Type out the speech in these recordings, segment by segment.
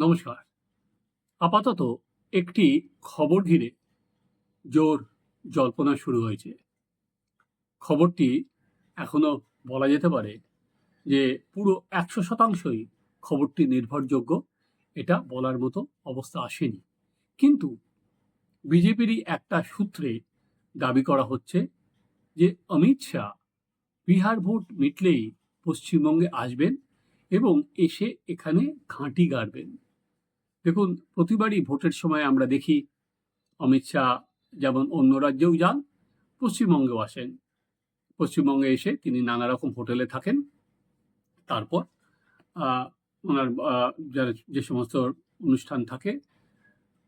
নমস্কার। আপাতত একটি খবর ঘিরে জোর জল্পনা শুরু হয়েছে। খবরটি এখনও বলা যেতে পারে যে পুরো একশো শতাংশই খবরটি নির্ভরযোগ্য, এটা বলার মতো অবস্থা আসেনি। কিন্তু বিজেপিরই একটা সূত্রে দাবি করা হচ্ছে যে অমিত শাহ বিহার ভোট মিটলেই পশ্চিমবঙ্গে আসবেন এবং এসে এখানে ঘাঁটি গাড়বেন। দেখুন, প্রতিবারই ভোটের সময় আমরা দেখি অমিত শাহ যেমন অন্য রাজ্যেও যান, পশ্চিমবঙ্গেও আসেন। পশ্চিমবঙ্গে এসে তিনি নানা রকম হোটেলে থাকেন। তারপর ওনার যার যে সমস্ত অনুষ্ঠান থাকে,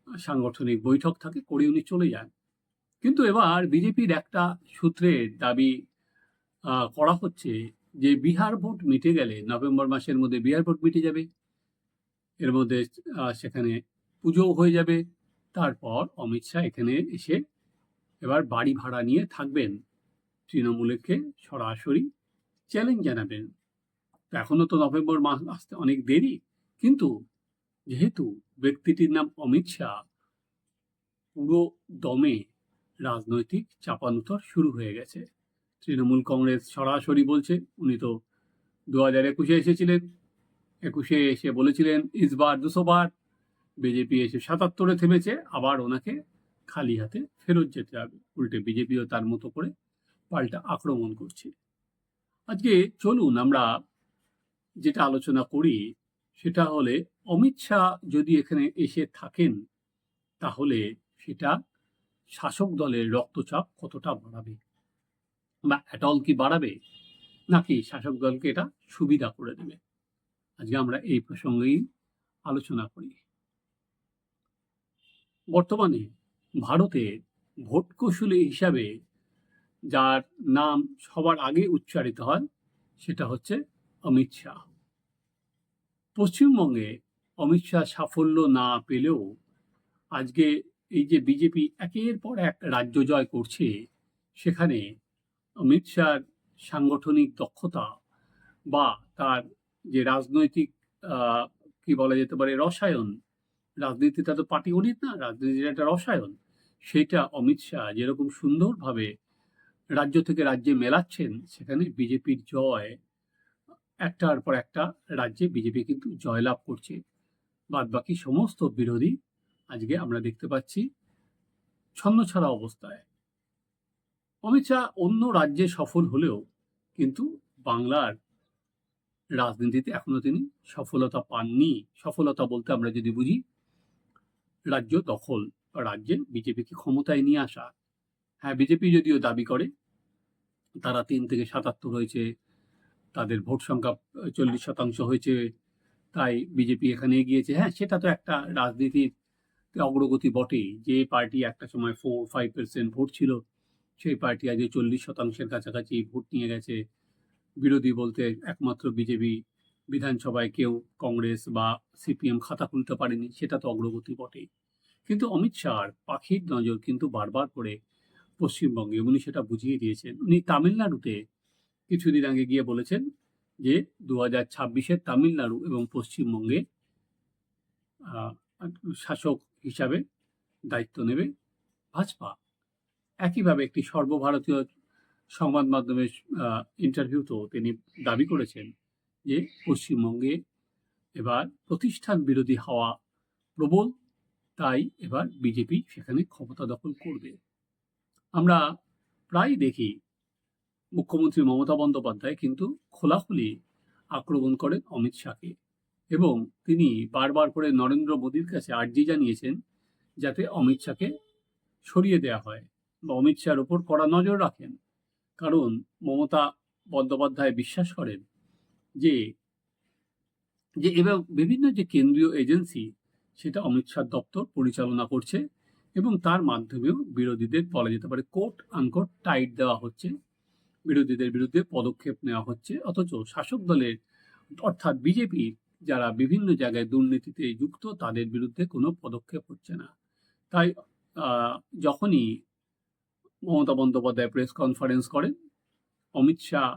সাংগঠনিক বৈঠক থাকে করে উনি চলে যান। কিন্তু এবার বিজেপির একটা সূত্রের দাবি করা হচ্ছে যে বিহার ভোট মিটে গেলে নভেম্বর মাসের মধ্যে বিহার ভোট মিটে যাবে। এর মধ্যে সেখানে পুজোও হয়ে যাবে। তারপর অমিত শাহ এখানে এসে এবার বাড়ি ভাড়া নিয়ে থাকবেন। তৃণমূলকে সরাসরি চ্যালেঞ্জ জানাবেন। তো এখনও তো নভেম্বর মাস, আসতে অনেক দেরি। কিন্তু যেহেতু ব্যক্তিটির নাম অমিত শাহ, পুরো দমে রাজনৈতিক চাপানুতর শুরু হয়ে গেছে। তৃণমূল কংগ্রেস সরাসরি বলছে, উনি তো দু হাজার একুশে এসেছিলেন। একুশে এসে বলেছিলেন ইসবার দুশো বার। বিজেপি এসে সাতাত্তরে থেমেছে, আবার ওনাকে খালি হাতে ফেরত যেতে হবে। উল্টে বিজেপিও তার মতো করে পাল্টা আক্রমণ করছে। আজকে চলুন আমরা যেটা আলোচনা করি, সেটা হলে অমিত শাহ যদি এখানে এসে থাকেন, তাহলে সেটা শাসক দলের রক্তচাপ কতটা বাড়াবে? বা অ্যাটল কি বাড়াবে? নাকি শাসক দলকে এটা সুবিধা করে দেবে? আজকে আমরা এই প্রসঙ্গেই আলোচনা করি। বর্তমানে ভারতে ভোট কৌশলী হিসাবে যার নাম সবার আগে উচ্চারিত হয়, সেটা হচ্ছে অমিত শাহ। পশ্চিমবঙ্গে অমিত শাহ সাফল্য না পেলেও আজকে এই যে বিজেপি একের পর এক রাজ্য জয় করছে, সেখানে অমিত শাহর সাংগঠনিক দক্ষতা বা তার যে রাজনৈতিক কি বলা যেতে পারে, রসায়ন, রাজনীতিটা তো পার্টি গণিত না রাজনীতির একটা রসায়ন। সেটা অমিত শাহ যেরকম সুন্দরভাবে রাজ্য থেকে রাজ্যে মেলাচ্ছেন, সেখানে বিজেপির জয়, একটার পর একটা রাজ্যে বিজেপি কিন্তু জয়লাভ করছে। বাদ বাকি সমস্ত বিরোধী আজকে আমরা দেখতে পাচ্ছি ছন্নছাড়া অবস্থায়। অমিত শাহ অন্য রাজ্যে সফল হলেও কিন্তু বাংলার রাজনীতিতে এখনও তিনি সফলতা পাননি। সফলতা বলতে আমরা যদি বুঝি, রাজ্য দখল বা রাজ্যে বিজেপিকে ক্ষমতায় নিয়ে আসা। হ্যাঁ বিজেপি যদিও দাবি করে, তারা তিন থেকে সাতাত্তর হয়েছে, তাদের ভোট সংখ্যা চল্লিশ শতাংশ হয়েছে, তাই বিজেপি এখানে এগিয়েছে। হ্যাঁ সেটা তো একটা রাজনীতির অগ্রগতি বটেই। যে পার্টি একটা সময় ফোর ফাইভ পার্সেন্ট ভোট ছিল, সেই পার্টি আজ চল্লিশ শতাংশের কাছাকাছি ভোট নিয়ে গেছে। বিরোধী বলতে একমাত্র বিজেপি বিধানসভায় কেউ কংগ্রেস বা সিপিএম খাতা খুলতে পারেনি, সেটা তো অগ্রগতি বটেই। কিন্তু অমিত শাহর পাখির নজর কিন্তু বারবার করে পশ্চিমবঙ্গে। উনি সেটা বুঝিয়ে দিয়েছেন। উনি তামিলনাড়ুতে কিছুদিন আগে গিয়ে বলেছেন যে দু হাজার ছাব্বিশের তামিলনাড়ু এবং পশ্চিমবঙ্গে শাসক হিসাবে দায়িত্ব নেবে ভাজপা। একইভাবে একটি সর্বভারতীয় সংবাদ মাধ্যমের ইন্টারভিউতেও তিনি দাবি করেছেন যে পশ্চিমবঙ্গে এবার প্রতিষ্ঠান বিরোধী হওয়া প্রবল, তাই এবার বিজেপি সেখানে ক্ষমতা দখল করবে। আমরা প্রায় দেখি মুখ্যমন্ত্রী মমতা বন্দ্যোপাধ্যায় কিন্তু খোলাখুলি আক্রমণ করেন অমিত শাহকে এবং তিনি বারবার করে নরেন্দ্র মোদীর কাছে আর্জি জানিয়েছেন যাতে অমিত শাহকে সরিয়ে দেওয়া হয় বা অমিত শাহর ওপর কড়া নজর রাখেন। কারণ মমতা বন্দ্যোপাধ্যায় বিশ্বাস করেন যে যে এবার বিভিন্ন যে কেন্দ্রীয় এজেন্সি, সেটা অমিত শাহ দপ্তর পরিচালনা করছে এবং তার মাধ্যমেও বিরোধীদের বলা যেতে পারে কোর্ট আনকোট টাইট দেওয়া হচ্ছে। বিরোধীদের বিরুদ্ধে পদক্ষেপ নেওয়া হচ্ছে, অথচ শাসক দলের, অর্থাৎ বিজেপি যারা বিভিন্ন জায়গায় দুর্নীতিতে যুক্ত, তাদের বিরুদ্ধে কোনো পদক্ষেপ হচ্ছে না। তাই যখনই মমতা বন্দ্যোপাধ্যায় প্রেস কনফারেন্স করেন। অমিত শাহ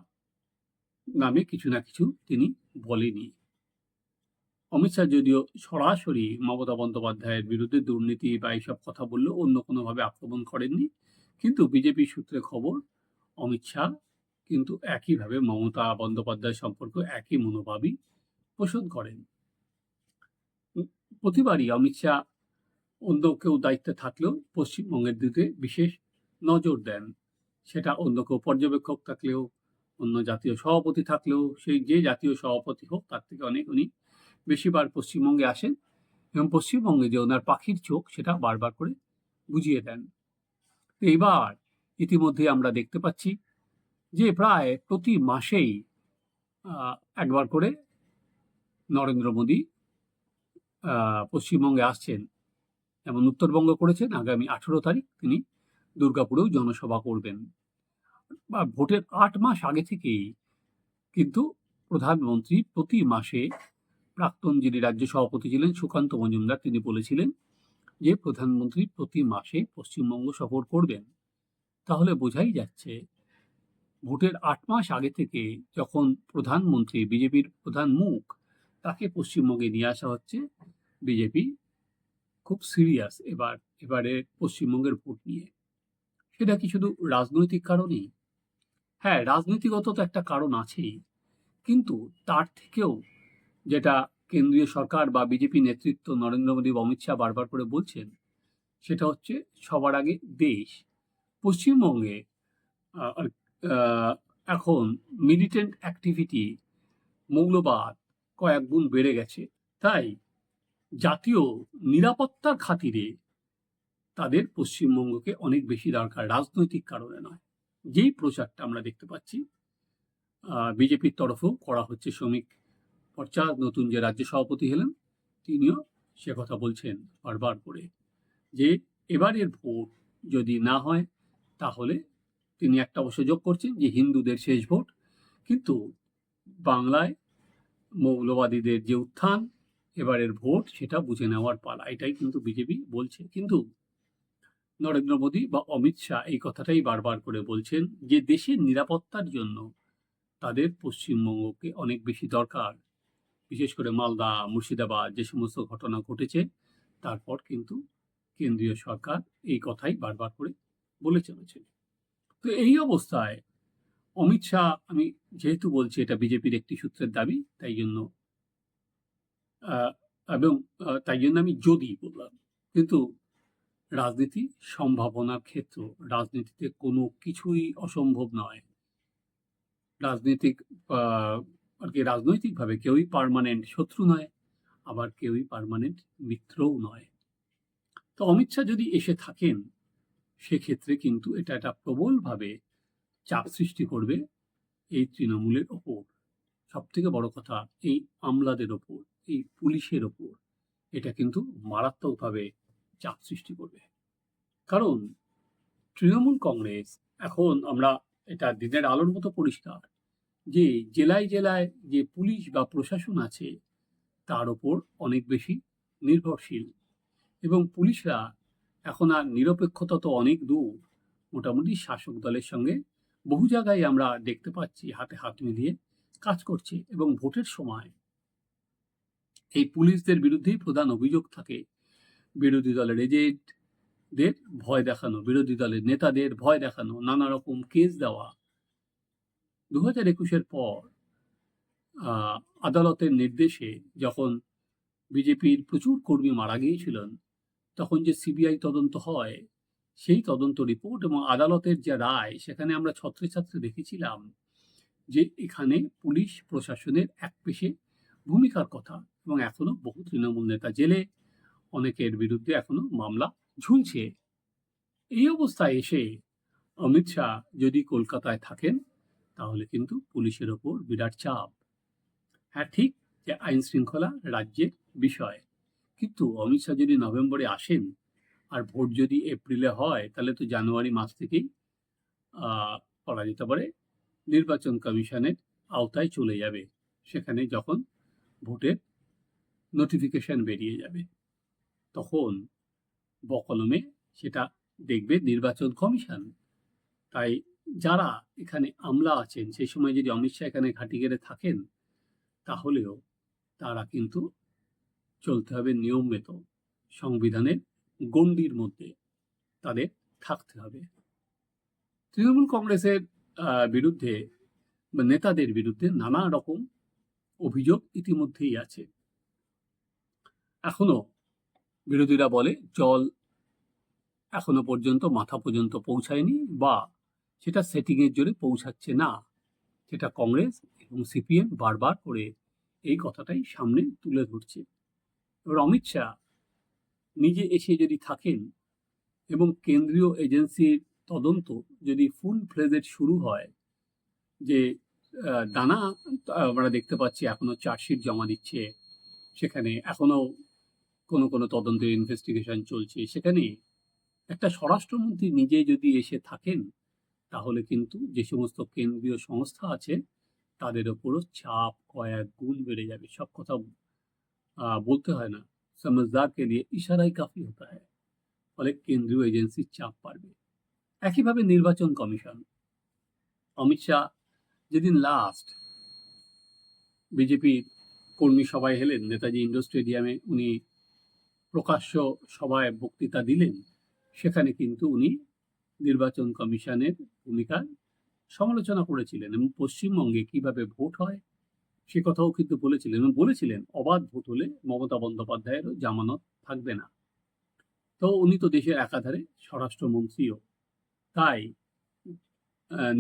নামে কিছু না কিছু তিনি বলেনি অমিত শাহ যদিও সরাসরি মমতা বন্দ্যোপাধ্যায়ের বিরুদ্ধে দুর্নীতি বা এইসব কথা বললেও অন্য কোনোভাবে আক্রমণ করেননি। কিন্তু বিজেপি সূত্রে খবর, অমিত শাহ কিন্তু একইভাবে মমতা বন্দ্যোপাধ্যায় সম্পর্কে একই মনোভাবই পোষণ করেন। প্রতিবারই অমিত শাহ অন্য কেউ দায়িত্বে থাকলেও পশ্চিমবঙ্গের দিকে বিশেষ নজর দেন। সেটা অন্য কেউ পর্যবেক্ষক থাকলেও, অন্য জাতীয় সভাপতি থাকলেও, সেই যে জাতীয় সভাপতি হোক, তার থেকে অনেক উনি বেশিবার পশ্চিমবঙ্গে আসেন এবং পশ্চিমবঙ্গে যে ওনার পাখির চোখ, সেটা বারবার করে বুঝিয়ে দেন। এইবার ইতিমধ্যে আমরা দেখতে পাচ্ছি যে প্রায় প্রতি মাসেই একবার করে নরেন্দ্র মোদী পশ্চিমবঙ্গে আসছেন যেমন উত্তরবঙ্গ করেছেন। আগামী আঠেরো তারিখ তিনি দুর্গাপুরেও জনসভা করবেন। বা ভোটের আট মাস আগে থেকেই কিন্তু প্রধানমন্ত্রী প্রতি মাসে প্রাক্তন যিনি রাজ্য সভাপতি ছিলেন সুকান্ত মজুমদার, তিনি বলেছিলেন যে প্রধানমন্ত্রী প্রতি মাসে পশ্চিমবঙ্গ সফর করবেন। তাহলে বোঝাই যাচ্ছে ভোটের আট মাস আগে থেকে যখন প্রধানমন্ত্রী, বিজেপির প্রধান মুখ, তাকে পশ্চিমবঙ্গে নিয়ে আসা হচ্ছে, বিজেপি খুব সিরিয়াস এবার, এবারে পশ্চিমবঙ্গের ভোট নিয়ে। সেটা কি শুধু রাজনৈতিক কারণেই? হ্যাঁ রাজনীতিগত তো একটা কারণ আছেই। কিন্তু তার থেকেও যেটা কেন্দ্রীয় সরকার বা বিজেপি নেতৃত্ব নরেন্দ্র মোদী অমিত শাহ বারবার করে বলছেন, সেটা হচ্ছে সবার আগে দেশ। পশ্চিমবঙ্গে এখন মিলিটেন্ট অ্যাক্টিভিটি মৌলবাদ কয়েক গুণ বেড়ে গেছে। তাই জাতীয় নিরাপত্তার খাতিরে তাদের পশ্চিমবঙ্গকে অনেক বেশি দরকার, রাজনৈতিক কারণে নয়। যেই প্রচারটা আমরা দেখতে পাচ্ছি বিজেপির তরফেও করা হচ্ছে শ্রমিক পর্চার নতুন যে রাজ্য সভাপতি হলেন, তিনিও সে কথা বলছেন বারবার করে যে এবারের ভোট যদি না হয়, তাহলে তিনি একটা অবশ্য যোগ করছেন যে হিন্দুদের শেষ ভোট। কিন্তু বাংলায় মৌলবাদীদের যে উত্থান, এবারের ভোট সেটা বুঝে নেওয়ার পালা, এটাই কিন্তু বিজেপি বলছে। কিন্তু নরেন্দ্র মোদী বা অমিত শাহ এই কথাটাই বারবার করে বলছেন যে দেশের নিরাপত্তার জন্য তাদের পশ্চিমবঙ্গকে অনেক বেশি দরকার। বিশেষ করে মালদা, মুর্শিদাবাদ যে সমস্ত ঘটনা ঘটেছে, তারপর কিন্তু কেন্দ্রীয় সরকার এই কথাই বারবার করে বলে চলেছে তো এই অবস্থায় অমিত শাহ, আমি যেহেতু বলছি এটা বিজেপির একটি সূত্রের দাবি, তাই জন্য এবং তাই জন্য আমি যদি বললাম। কিন্তু রাজনীতি সম্ভাবনার ক্ষেত্র। রাজনীতিতে কোনো কিছুই অসম্ভব নয়। রাজনৈতিক আর কি রাজনৈতিকভাবে কেউই পারমানেন্ট শত্রু নয়, আবার কেউই পার্মানেন্ট মিত্রও নয়। তো অমিত শাহ যদি এসে থাকেন, সেক্ষেত্রে কিন্তু এটা একটা প্রবলভাবে চাপ সৃষ্টি করবে এই তৃণমূলের ওপর। সব থেকে বড় কথা, এই আমলাদের ওপর, এই পুলিশের ওপর। এটা কিন্তু মারাত্মকভাবে চাপ সৃষ্টি করবে। কারণ তৃণমূল কংগ্রেস এখন আমরা এটা দিনের আলোর মতো পরিষ্কার যে জেলায় জেলায় যে পুলিশ বা প্রশাসন আছে তার ওপর অনেক বেশি নির্ভরশীল এবং পুলিশরা এখন আর নিরপেক্ষতা তো অনেক দূর। মোটামুটি শাসক দলের সঙ্গে বহু জায়গায় আমরা দেখতে পাচ্ছি হাতে হাত মিলিয়ে কাজ করছে এবং ভোটের সময় এই পুলিশদের বিরুদ্ধেই প্রধান অভিযোগ থাকে বিরোধী দলের এজেন্টদের ভয় দেখানো, বিরোধী দলের নেতাদের ভয় দেখানো, নানা রকম কেস দেওয়া। দু হাজার একুশের পর আদালতের নির্দেশে যখন বিজেপির প্রচুর কর্মী মারা গিয়েছিলেন, তখন যে সিবিআই তদন্ত হয়, সেই তদন্ত রিপোর্ট এবং আদালতের যে রায়, সেখানে আমরা ছত্রে ছত্রে দেখেছিলাম যে এখানে পুলিশ প্রশাসনের এক পেশে ভূমিকার কথা এবং এখনও বহু তৃণমূল নেতা জেলে অনেকের বিরুদ্ধে এখনও মামলা ঝুলছে। এই অবস্থায় এসে অমিত শাহ যদি কলকাতায় থাকেন, তাহলে কিন্তু পুলিশের ওপর বিরাট চাপ। হ্যাঁ ঠিক যে আইন শৃঙ্খলা রাজ্যের বিষয়। কিন্তু অমিত শাহ যদি নভেম্বরে আসেন আর ভোট যদি এপ্রিলে হয়, তাহলে তো জানুয়ারি মাস থেকেই করা যেতে পারে নির্বাচন কমিশনের আওতায় চলে যাবে। সেখানে যখন ভোটের নোটিফিকেশন বেরিয়ে যাবে। তখন বকলমে সেটা দেখবে নির্বাচন কমিশন। তাই যারা এখানে আমলা আছেন, সেই সময় যদি অমিত শাহ এখানে ঘাঁটি গেড়ে থাকেন, তাহলেও তারা কিন্তু চলতে হবে নিয়মিত সংবিধানের গণ্ডির মধ্যে তাদের থাকতে হবে। তৃণমূল কংগ্রেসের বিরুদ্ধে নেতাদের বিরুদ্ধে নানা রকম অভিযোগ ইতিমধ্যেই আছে। এখনও বিরোধীরা বলে জল এখনও পর্যন্ত মাথা পর্যন্ত পৌঁছায়নি বা সেটা সেটিংয়ের জোরে পৌঁছাচ্ছে না। সেটা কংগ্রেস এবং সিপিএম বারবার করে এই কথাটাই সামনে তুলে ধরছে। এবার অমিত শাহ নিজে এসে যদি থাকেন এবং কেন্দ্রীয় এজেন্সির তদন্ত যদি ফুল ফ্লেজেড শুরু হয় যে আহ, আমরা দেখতে পাচ্ছি এখনও চার্জশিট জমা দিচ্ছে সেখানে এখনও কোনো কোনো তদন্ত ইনভেস্টিগেশন চলছে সেখানে একটা স্বরাষ্ট্রমন্ত্রী নিজে যদি এসে থাকেন, তাহলে কিন্তু যে সমস্ত কেন্দ্রীয় সংস্থা আছে, তাদের ওপরও চাপ, কয়েক গুণ বেড়ে যাবে। সব কথা বলতে হয় না। সমঝদারকে নিয়ে ইশারাই কাফি হতে হয়। ফলে কেন্দ্রীয় এজেন্সির চাপ পারবে একইভাবে নির্বাচন কমিশন। অমিত শাহ যেদিন লাস্ট বিজেপির কর্মী সবাই হেলেন নেতাজি ইন্ডোর স্টেডিয়ামে, উনি প্রকাশ্য সভায় বক্তৃতা দিলেন, সেখানে কিন্তু উনি নির্বাচন কমিশনের ভূমিকার সমালোচনা করেছিলেন এবং পশ্চিমবঙ্গে কীভাবে ভোট হয় সে কথাও কিন্তু বলেছিলেন এবং বলেছিলেন, অবাধ ভোট হলে মমতা বন্দ্যোপাধ্যায়েরও জামানত থাকবে না। তো উনি তো দেশের একাধারে স্বরাষ্ট্রমন্ত্রীও। তাই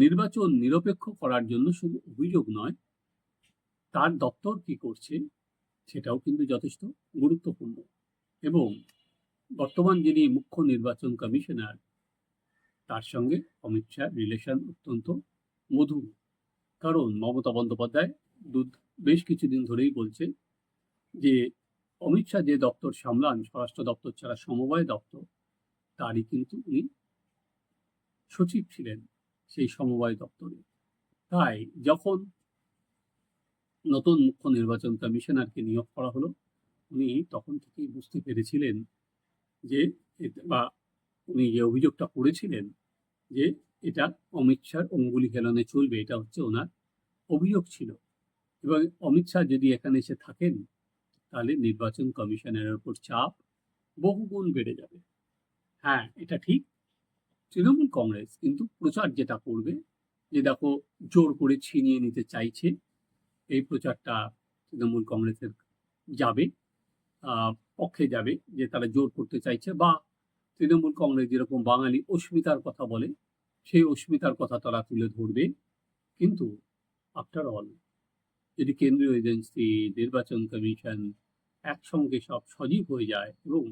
নির্বাচন নিরপেক্ষ করার জন্য শুধু অভিযোগ নয়, তার দপ্তর কি করছে সেটাও কিন্তু যথেষ্ট গুরুত্বপূর্ণ। এবং বর্তমান যিনি মুখ্য নির্বাচন কমিশনার, তার সঙ্গে অমিত শাহ রিলেশন অত্যন্ত মধুর। কারণ মমতা বন্দ্যোপাধ্যায় বেশ কিছুদিন ধরেই বলছে যে, অমিত শাহ যে দপ্তর সামলান, স্বরাষ্ট্র দপ্তর ছাড়া সমবায় দপ্তর, তারই কিন্তু উনি সচিব ছিলেন সেই সমবায় দপ্তরে। তাই যখন নতুন মুখ্য নির্বাচন কমিশনারকে নিয়োগ করা হলো উনি তখন থেকেই বুঝতে পেরেছিলেন যে বা উনি যে অভিযোগটা করেছিলেন যে এটা অমিত শাহর অঙ্গুলি খেলনে চলবে, এটা হচ্ছে ওনার অভিযোগ ছিল। এবং অমিত শাহ যদি এখানে এসে থাকেন, তাহলে নির্বাচন কমিশনের উপর চাপ বহুগুণ বেড়ে যাবে। হ্যাঁ এটা ঠিক, তৃণমূল কংগ্রেস কিন্তু প্রচার যেটা করবে, যে দেখো জোর করে ছিনিয়ে নিতে চাইছে, এই প্রচারটা তৃণমূল কংগ্রেসের যাবে। পক্ষে যাবে যে তারা জোর করতে চাইছে বা তৃণমূল কংগ্রেস যেরকম বাঙালি অস্মিতার কথা বলে, সেই অস্মিতার কথা তারা তুলে ধরবে। কিন্তু আফটার অল যদি কেন্দ্রীয় এজেন্সি, নির্বাচন কমিশন একসঙ্গে সব সজীব হয়ে যায় এবং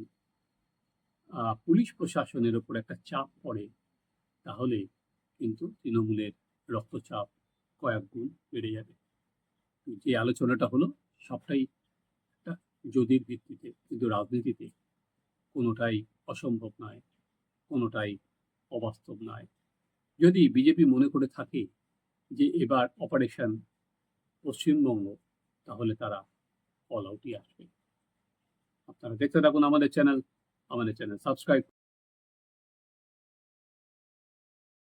পুলিশ প্রশাসনের ওপর একটা চাপ পড়ে, তাহলে কিন্তু তৃণমূলের রক্তচাপ কয়েক গুণ বেড়ে যাবে। যে আলোচনাটা হলো, সবটাই যদির ভিত্তিতে, কিন্তু রাজনীতিতে কোনোটাই অসম্ভব নয়, কোনোটাই অবাস্তব নয়। যদি বিজেপি মনে করে থাকে যে এবার অপারেশন পশ্চিমবঙ্গ, তাহলে তারা অল আউটই আসবে। আপনারা দেখতে থাকুন আমাদের চ্যানেল আমাদের চ্যানেল সাবস্ক্রাইব